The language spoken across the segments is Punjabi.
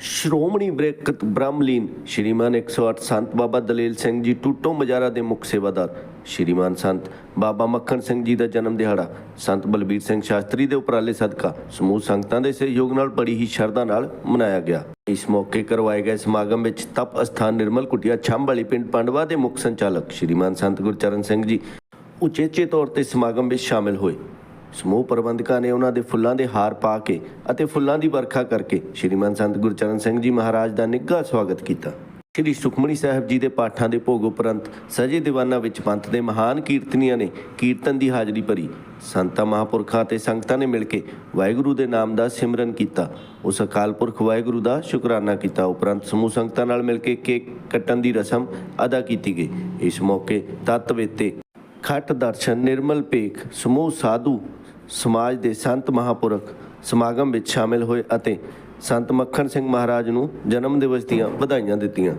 ਸ਼੍ਰੋਮਣੀ ਬ੍ਰੇਕਤ ਬ੍ਰਹਮਲੀਨ ਸ਼੍ਰੀਮਾਨ 108 ਸੰਤ ਬਾਬਾ ਦਲੇਲ ਸਿੰਘ ਜੀ ਟੁੱਟੋ ਮਜਾਰਾ ਦੇ ਮੁੱਖ ਸੇਵਾਦਾਰ, ਸ਼੍ਰੀਮਾਨ ਸੰਤ ਬਾਬਾ ਮੱਖਣ ਸਿੰਘ ਜੀ ਦਾ ਜਨਮ ਦਿਹਾੜਾ, ਸੰਤ ਬਲਬੀਰ ਸਿੰਘ ਸ਼ਾਸਤਰੀ ਦੇ ਉਪਰਾਲੇ ਸਦਕਾ, ਸਮੂਹ ਸੰਗਤਾਂ ਦੇ ਸਹਿਯੋਗ ਨਾਲ ਬੜੀ ਹੀ ਸ਼ਰਧਾ ਨਾਲ ਮਨਾਇਆ ਗਿਆ। ਇਸ ਮੌਕੇ ਕਰਵਾਏ ਗਏ ਸਮਾਗਮ ਵਿੱਚ ਤਪ ਅਸਥਾਨ ਨਿਰਮਲ ਕੁਟਿਆ ਛੰਭ ਵਾਲੀ ਪਿੰਡ ਪੰਡਵਾ ਦੇ ਮੁੱਖ ਸੰਚਾਲਕ, ਸ਼੍ਰੀਮਾਨ ਸੰਤ ਗੁਰਚਰਨ ਸਿੰਘ ਜੀ ਉਚੇਚੇ ਤੌਰ ਤੇ ਸਮਾਗਮ ਵਿੱਚ ਸ਼ਾਮਿਲ ਹੋਏ। ਸਮੂਹ ਪ੍ਰਬੰਧਕਾਂ ਨੇ ਉਹਨਾਂ ਦੇ ਫੁੱਲਾਂ ਦੇ ਹਾਰ ਪਾ ਕੇ ਅਤੇ ਫੁੱਲਾਂ ਦੀ ਵਰਖਾ ਕਰਕੇ ਸ਼੍ਰੀਮਾਨ ਸੰਤ ਗੁਰਚਰਨ ਸਿੰਘ ਜੀ ਮਹਾਰਾਜ ਦਾ ਨਿੱਘਾ ਸਵਾਗਤ ਕੀਤਾ। ਸ਼੍ਰੀ ਸੁਖਮਣੀ ਸਾਹਿਬ ਜੀ ਦੇ ਪਾਠਾਂ ਦੇ ਭੋਗ ਉਪਰੰਤ ਸਜੇ ਦੀਵਾਨਾਂ ਵਿੱਚ ਪੰਥ ਦੇ ਮਹਾਨ ਕੀਰਤਨੀਆਂ ਨੇ ਕੀਰਤਨ ਦੀ ਹਾਜ਼ਰੀ ਭਰੀ। ਸੰਤਾਂ, ਮਹਾਂਪੁਰਖਾਂ ਤੇ ਸੰਗਤਾਂ ਨੇ ਮਿਲ ਕੇ ਵਾਹਿਗੁਰੂ ਦੇ ਨਾਮ ਦਾ ਸਿਮਰਨ ਕੀਤਾ। ਉਸ ਅਕਾਲ ਪੁਰਖ ਵਾਹਿਗੁਰੂ ਦਾ ਸ਼ੁਕਰਾਨਾ ਕੀਤਾ। ਉਪਰੰਤ ਸਮੂਹ ਸੰਗਤਾਂ ਨਾਲ ਮਿਲ ਕੇ ਕੇਕ ਕੱਟਣ ਦੀ ਰਸਮ ਅਦਾ ਕੀਤੀ ਗਈ। ਇਸ ਮੌਕੇ ਤਤ ਵੇਤੇ ਖੱਟ ਦਰਸ਼ਨ, ਨਿਰਮਲ ਪੇਖ ਸਮੂਹ ਸਾਧੂ ਸਮਾਜ ਦੇ ਸੰਤ ਮਹਾਪੁਰਖ ਸਮਾਗਮ ਵਿੱਚ ਸ਼ਾਮਿਲ ਹੋਏ ਅਤੇ ਸੰਤ ਮੱਖਣ ਸਿੰਘ ਮਹਾਰਾਜ ਨੂੰ ਜਨਮ ਦਿਵਸ ਦੀਆਂ ਵਧਾਈਆਂ ਦਿੱਤੀਆਂ।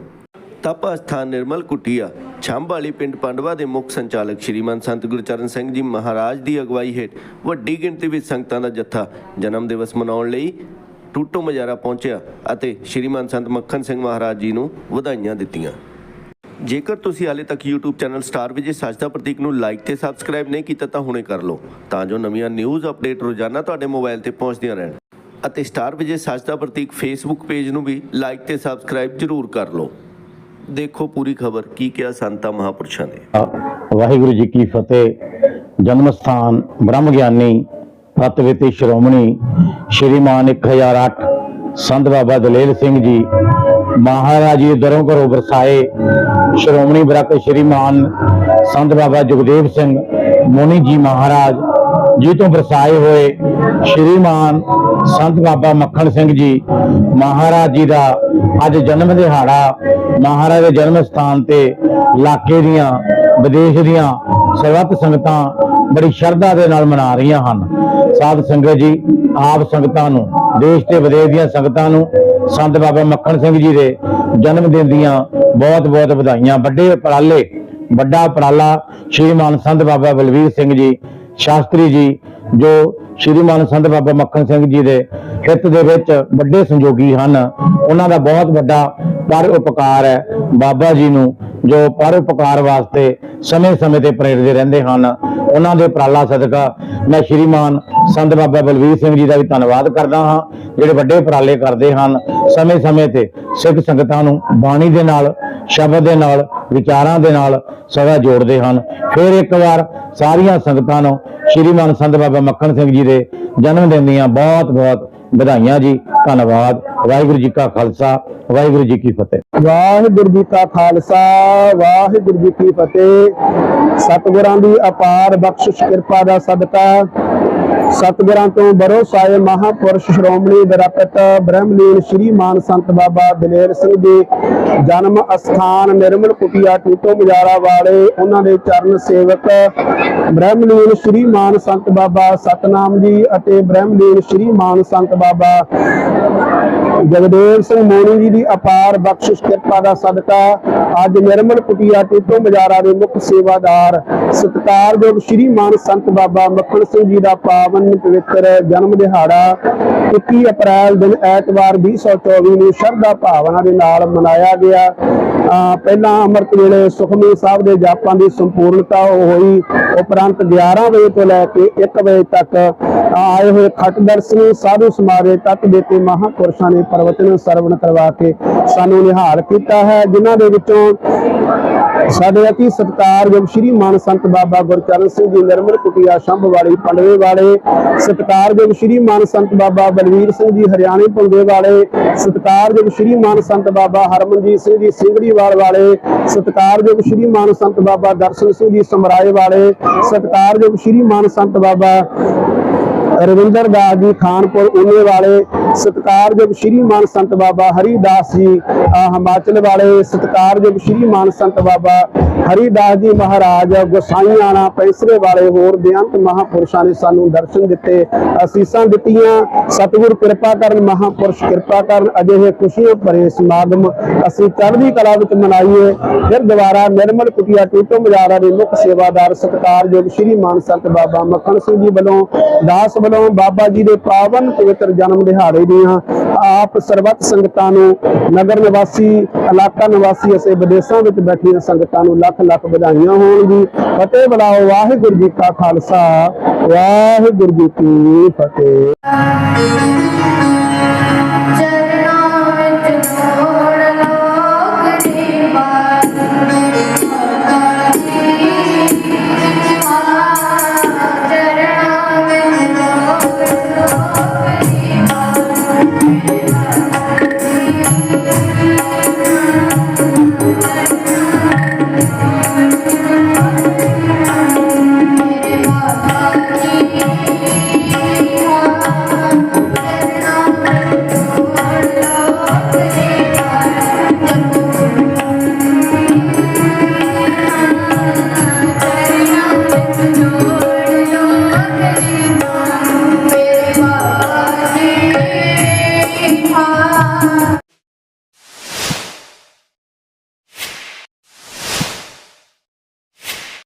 ਤਪ ਅਸਥਾਨ ਨਿਰਮਲ ਕੁਟੀਆ ਛੰਭ ਵਾਲੀ ਪਿੰਡ ਪੰਡਵਾ ਦੇ ਮੁੱਖ ਸੰਚਾਲਕ ਸ਼੍ਰੀਮਾਨ ਸੰਤ ਗੁਰਚਰਨ ਸਿੰਘ ਜੀ ਮਹਾਰਾਜ ਦੀ ਅਗਵਾਈ ਹੇਠ ਵੱਡੀ ਗਿਣਤੀ ਵਿੱਚ ਸੰਗਤਾਂ ਦਾ ਜੱਥਾ ਜਨਮ ਦਿਵਸ ਮਨਾਉਣ ਲਈ ਟੂਟੋ ਮਜਾਰਾ ਪਹੁੰਚਿਆ ਅਤੇ ਸ਼੍ਰੀਮਾਨ ਸੰਤ ਮੱਖਣ ਸਿੰਘ ਮਹਾਰਾਜ ਜੀ ਨੂੰ ਵਧਾਈਆਂ ਦਿੱਤੀਆਂ। ਜੇਕਰ ਤੁਸੀਂ ਹਾਲੇ ਤੱਕ YouTube ਚੈਨਲ ਸਟਾਰ ਵਿਜੇ ਸੱਚ ਦਾ ਪ੍ਰਤੀਕ ਨੂੰ ਲਾਈਕ ਤੇ ਸਬਸਕ੍ਰਾਈਬ ਨਹੀਂ ਕੀਤਾ ਤਾਂ ਹੁਣੇ ਕਰ ਲਓ, ਤਾਂ ਜੋ ਨਵੀਆਂ ਨਿਊਜ਼ ਅਪਡੇਟ ਰੋਜ਼ਾਨਾ ਤੁਹਾਡੇ ਮੋਬਾਈਲ ਤੇ ਪਹੁੰਚਦੀਆਂ ਰਹਿਣ। ਅਤੇ ਸਟਾਰ ਵਿਜੇ ਸੱਚ ਦਾ ਪ੍ਰਤੀਕ Facebook ਪੇਜ ਨੂੰ ਵੀ ਲਾਈਕ ਤੇ ਸਬਸਕ੍ਰਾਈਬ ਜ਼ਰੂਰ ਕਰ ਲਓ। ਦੇਖੋ ਪੂਰੀ ਖਬਰ, ਕੀ ਕਿਹਾ ਸੰਤਾਂ ਮਹਾਪੁਰਸ਼ਾਂ ਨੇ। ਵਾਹਿਗੁਰੂ ਜੀ ਕੀ ਫਤਿਹ। ਜਨਮ ਸਥਾਨ ਬ੍ਰਹਮ ਗਿਆਨੀ ਫਤਿਹਵਤੀ ਸ਼੍ਰੋਮਣੀ ਸ਼੍ਰੀਮਾਨ 1008 ਸੰਤ ਬਾਬਾ ਦਲੇਲ ਸਿੰਘ ਜੀ ਮਹਾਰਾਜ ਜੀ ਦਰੋਂ ਘਰੋਂ ਵਰਸਾਏ। ਸ਼੍ਰੋਮਣੀ ਬ੍ਰਹਮ ਸ਼੍ਰੀਮਾਨ ਸੰਤ ਬਾਬਾ ਜਗਦੇਵ ਸਿੰਘ ਮੋਨੀ ਜੀ ਮਹਾਰਾਜ ਜੀ ਤੋਂ ਵਰਸਾਏ ਹੋਏ ਸ਼੍ਰੀਮਾਨ ਸੰਤ ਬਾਬਾ ਮੱਖਣ ਸਿੰਘ ਜੀ ਮਹਾਰਾਜ ਜੀ ਦਾ ਅੱਜ ਜਨਮ ਦਿਹਾੜਾ, ਮਹਾਰਾਜ ਦੇ ਜਨਮ ਸਥਾਨ ਤੇ ਇਲਾਕੇ ਦੀਆਂ, ਵਿਦੇਸ਼ ਦੀਆਂ ਸਰਬੱਤ ਸੰਗਤਾਂ ਬੜੀ ਸ਼ਰਧਾ ਦੇ ਨਾਲ ਮਨਾ ਰਹੀਆਂ ਹਨ। ਸਾਧ ਸੰਗਤ ਜੀ, ਆਪ ਸੰਗਤਾਂ ਨੂੰ, ਦੇਸ਼ ਤੇ ਵਿਦੇਸ਼ ਦੀਆਂ ਸੰਗਤਾਂ ਨੂੰ ਸੰਤ ਬਾਬਾ ਮੱਖਣ ਸਿੰਘ ਜੀ ਦੇ ਜਨਮ ਦਿਨ ਦੀਆਂ ਬਹੁਤ ਬਹੁਤ ਵਧਾਈਆਂ। ਵੱਡੇ ਉਪਰਾਲੇ, ਵੱਡਾ ਉਪਰਾਲਾ ਸ਼੍ਰੀਮਾਨ ਸੰਤ ਬਾਬਾ ਬਲਵੀਰ ਸਿੰਘ ਜੀ, ਸ਼ਾਸਤਰੀ ਜੀ, ਜੋ ਸ਼੍ਰੀਮਾਨ ਸੰਤ ਬਾਬਾ ਮੱਖਣ ਸਿੰਘ ਜੀ ਦੇ ਹਿੱਤ ਦੇ ਵਿੱਚ ਵੱਡੇ ਸੰਯੋਗੀ ਹਨ। ਉਹਨਾਂ ਦਾ ਬਹੁਤ ਵੱਡਾ ਪਰ ਉਪਕਾਰ ਹੈ ਬਾਬਾ ਜੀ ਨੂੰ, ਜੋ ਪਰ ਉਪਕਾਰ ਵਾਸਤੇ ਸਮੇਂ-ਸਮੇਂ ਤੇ ਪ੍ਰੇਰਦੇ ਰਹਿੰਦੇ ਹਨ। ਉਹਨਾਂ ਦੇ ਉਪਰਾਲਾ ਸਦਕਾ ਮੈਂ ਸ਼੍ਰੀਮਾਨ ਸੰਤ ਬਾਬਾ ਬਲਵੀਰ ਸਿੰਘ ਜੀ ਦਾ ਵੀ ਧੰਨਵਾਦ ਕਰਦਾ ਹਾਂ, ਜਿਹੜੇ ਵੱਡੇ ਉਪਰਾਲੇ ਕਰਦੇ ਹਨ। ਸਮੇਂ-ਸਮੇਂ ਤੇ ਸਿੱਖ ਸੰਗਤਾਂ ਨੂੰ ਬਾਣੀ ਦੇ ਨਾਲ, ਸ਼ਬਦ ਦੇ ਨਾਲ, ਵਿਚਾਰਾਂ ਦੇ ਨਾਲ ਸਦਾ ਜੋੜਦੇ ਹਨ। ਫਿਰ ਇੱਕ ਵਾਰ ਸਾਰੀਆਂ ਸੰਗਤਾਂ ਨੂੰ ਸ਼੍ਰੀਮਾਨ ਸੰਤ ਬਾਬਾ ਮੱਖਣ ਸਿੰਘ ਜੀ ਦੇ ਜਨਮ ਦਿਨ ਦੀਆਂ ਬਹੁਤ-ਬਹੁਤ ਵਧਾਈਆਂ ਜੀ, ਧੰਨਵਾਦ। ਵਾਹਿਗੁਰੂ ਜੀ ਕਾ ਖਾਲਸਾ, ਵਾਹਿਗੁਰੂ ਜੀ ਕੀ ਫਤਿਹ। ਵਾਹਿਗੁਰੂ ਜੀ ਕਾ ਖਾਲਸਾ, ਵਾਹਿਗੁਰੂ ਜੀ ਕੀ ਫਤਿਹ। ਸਤਿਗੁਰਾਂ ਦੀ ਅਪਾਰ ਬਖਸ਼ਿਸ਼, ਕਿਰਪਾ ਦਾ ਸਦਕਾ। ਸਤਿਗੁਰਾਂ ਤੋਂ ਬਰੋਸਾਏ ਮਹਾਪੁਰਸ਼ ਸ਼੍ਰੋਮਣੀ ਵਿਰਾਕਤ ਬ੍ਰਹਮਲੀਨ ਸ਼੍ਰੀ ਮਾਨ ਸੰਤ ਬਾਬਾ ਦਲੇਰ ਸਿੰਘ ਦੇ ਜਨਮ ਅਸਥਾਨ ਨਿਰਮਲ ਕੁਟਿਆ ਟੂਟੋ ਮਜਾਰਾ ਵਾਲੇ ਉਹਨਾਂ ਦੇ ਚਰਨ ਸੇਵਕ ਬ੍ਰਹਮਲੀਨ ਸ਼੍ਰੀ ਮਾਨ ਸੰਤ ਬਾਬਾ ਸਤਨਾਮ ਜੀ ਅਤੇ ਬ੍ਰਹਮਲੀਨ ਸ਼੍ਰੀ ਮਾਨ ਸੰਤ ਬਾਬਾ ਜਗਦੇਵ ਸਿੰਘ ਮੋਨੀ ਜੀ ਦੀ ਅਪਾਰ ਬਖਸ਼ਿਸ਼ ਕਿਰਪਾ ਦਾ ਸਦਕਾ ਅੱਜ ਨਿਰਮਲ ਕੁਟਿਆ ਟੀਟੋ ਮਜਾਰਾ ਦੇ ਮੁੱਖ ਸੇਵਾਦਾਰ ਸਤਿਕਾਰਯੋਗ ਸ਼੍ਰੀ ਮਾਨ ਸੰਤ ਬਾਬਾ ਮੱਖਣ ਸਿੰਘ ਜੀ ਦਾ ਪਾਵਨ ਪਵਿੱਤਰ ਜਨਮ ਦਿਹਾੜਾ 21 ਅਪ੍ਰੈਲ ਦਿਨ ਐਤਵਾਰ 2024 ਨੂੰ ਸ਼ਰਧਾ ਭਾਵਨਾ ਦੇ ਨਾਲ ਮਨਾਇਆ ਗਿਆ। ਅਹ ਪਹਿਲਾਂ ਅੰਮ੍ਰਿਤ ਵੇਲੇ ਸੁਖਮਨੀ ਸਾਹਿਬ ਦੇ ਜਾਪਾਂ ਦੀ ਸੰਪੂਰਨਤਾ ਹੋਈ। ਉਪਰੰਤ 11 ਵਜੇ ਤੋਂ ਲੈ ਕੇ 1 ਵਜੇ ਤੱਕ ਆਏ ਹੋਏ ਖੱਟ ਦਰਸ਼ਨੀ ਸਾਧੂ ਸਮਾਰੇ ਤੱਕ ਦੇ ਤੇ ਮਹਾਪੁਰਸ਼ਾਂ ਨੇ ਪ੍ਰਵਚਨ ਸਰਵਣ ਕਰਵਾ ਕੇ ਸਾਨੂੰ ਨਿਹਾਲ ਕੀਤਾ ਹੈ, ਜਿਨ੍ਹਾਂ ਦੇ ਵਿੱਚੋਂ ਸਾਡੇ ਅਤੀ ਸਤਿਕਾਰਯੋਗ ਸ਼੍ਰੀ ਮਾਨ ਸੰਤ ਬਾਬਾ ਗੁਰਚਰਨ ਸਿੰਘ ਜੀ, ਨਿਰਮਲ ਕੁਟਿਆ ਸ਼ੰਭ ਵਾਲੀ, ਪੰਡਵੇ ਵਾਲੇ, ਸਤਿਕਾਰਯੋਗ ਸ਼੍ਰੀ ਮਾਨ ਸੰਤ ਬਾਬਾ ਬਲਵੀਰ ਸਿੰਘ ਜੀ, ਹਰਿਆਣੇ ਪੁੰਦੇ ਵਾਲੇ, ਸਤਿਕਾਰਯੋਗ ਸ਼੍ਰੀ ਮਾਨ ਸੰਤ ਬਾਬਾ ਹਰਮਨਜੀਤ ਸਿੰਘ ਜੀ ਸਿੰਘੜੀਵਾਲ ਵਾਲੇ, ਸਤਿਕਾਰਯੋਗ ਸ਼੍ਰੀ ਮਾਨ ਸੰਤ ਬਾਬਾ ਦਰਸ਼ਨ ਸਿੰਘ ਜੀ, ਸਮਰਾਏ ਵਾਲੇ, ਸਤਿਕਾਰਯੋਗ ਸ਼੍ਰੀ ਮਾਨ ਸੰਤ ਬਾਬਾ ਰਵਿੰਦਰ ਦਾਸ ਜੀ ਖਾਨਪੁਰ ਉਨੇ ਵਾਲੇ ਸਤਿਕਾਰਯੋਗ ਸ਼੍ਰੀ ਮਾਨ ਸੰਤ ਬਾਬਾ ਹਰੀਦਾਸ ਜੀ ਹਿਮਾਚਲ ਵਾਲੇ ਸਤਿਕਾਰਯੋਗ ਸ਼੍ਰੀ ਮਾਨ ਸੰਤ ਬਾਬਾ ਹਰੀਦਾਸ ਜੀ ਮਹਾਰਾਜ ਗੋਸਾਈਆਣਾ ਪੈਸਰੇ ਵਾਲੇ ਹੋਰ ਬੇਅੰਤ ਮਹਾਪੁਰਸ਼ਾਂ ਨੇ ਸਾਨੂੰ ਦਰਸ਼ਨ ਦਿੱਤੇ, ਅਸੀਸਾਂ ਦਿੱਤੀਆਂ। ਸਤਿਗੁਰ ਕਿਰਪਾ ਕਰਨ, ਮਹਾਪੁਰਸ਼ ਕਿਰਪਾ ਕਰਨ, ਅਜਿਹੇ ਖੁਸ਼ੀਆਂ ਭਰੇ ਸਮਾਗਮ ਅਸੀਂ ਚੜ੍ਹਦੀ ਕਲਾ ਵਿੱਚ ਮਨਾਈਏ। ਫਿਰ ਦੁਬਾਰਾ ਨਿਰਮਲ ਕੁਟਿਆ ਟੂਟੋ ਮਜਾਰਾ ਦੇ ਮੁੱਖ ਸੇਵਾਦਾਰ ਸਤਿਕਾਰਯੋਗ ਸ਼੍ਰੀ ਮਾਨ ਸੰਤ ਬਾਬਾ ਮੱਖਣ ਸਿੰਘ ਜੀ ਵੱਲੋਂ, ਦਾਸ ਵੱਲੋਂ ਬਾਬਾ ਜੀ ਦੇ ਪਾਵਨ ਪਵਿੱਤਰ ਜਨਮ ਦਿਹਾੜੇ ਚਾਹੀਦੀਆਂ। ਆਪ ਸਰਬੱਤ ਸੰਗਤਾਂ ਨੂੰ, ਨਗਰ ਨਿਵਾਸੀ, ਇਲਾਕਾ ਨਿਵਾਸੀ ਅਤੇ ਵਿਦੇਸ਼ਾਂ ਵਿੱਚ ਬੈਠੀਆਂ ਸੰਗਤਾਂ ਨੂੰ ਲੱਖ ਲੱਖ ਵਧਾਈਆਂ ਹੋਣ ਜੀ ਫਤਿਹ ਬੁਲਾਓ, ਵਾਹਿਗੁਰੂ ਜੀ ਕਾ ਖਾਲਸਾ, ਵਾਹਿਗੁਰੂ ਜੀ ਕੀ ਫਤਿਹ।